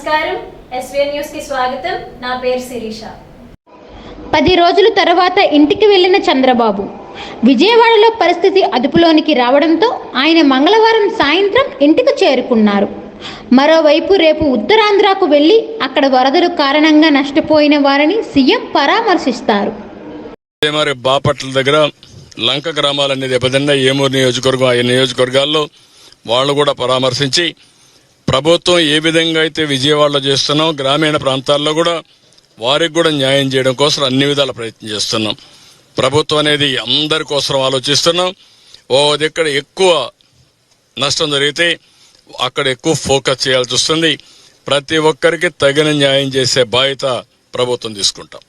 నమస్కారం. ఎస్వీఎన్ న్యూస్కి స్వాగతం. నా పేరు శిరీష. పది రోజుల తర్వాత ఇంటికి వెళ్ళిన చంద్రబాబు విజయవాడలో పరిస్థితి అదుపులోనికి రావడంతో ఆయన మంగళవారం సాయంత్రం ఇంటికి చేరుకున్నారు. మరోవైపు రేపు ఉత్తరాంధ్రకు వెళ్ళి అక్కడ వరదలు కారణంగా నష్టపోయిన వారిని సీఎం పరామర్శిస్తారు. మరి బాపట్ల దగ్గర లంక గ్రామాలన్నీ దెబ్బతిన్న ఏమూరు నియోజకవర్గం ఆ నియోజకవర్గాల్లో వాళ్ళు కూడా పరామర్శించి ప్రభుత్వం ఏ విధంగా అయితే విజయవాడలో చేస్తున్నాం గ్రామీణ ప్రాంతాల్లో కూడా వారికి కూడా న్యాయం చేయడం కోసం అన్ని విధాల ప్రయత్నం చేస్తున్నాం. ప్రభుత్వం అనేది అందరి కోసం ఆలోచిస్తున్నాం. ఓ దగ్గర ఎక్కువ నష్టం జరిగితే అక్కడ ఎక్కువ ఫోకస్ చేయాల్సి వస్తుంది. ప్రతి ఒక్కరికి తగిన న్యాయం చేసే బాధ్యత ప్రభుత్వం తీసుకుంటాం.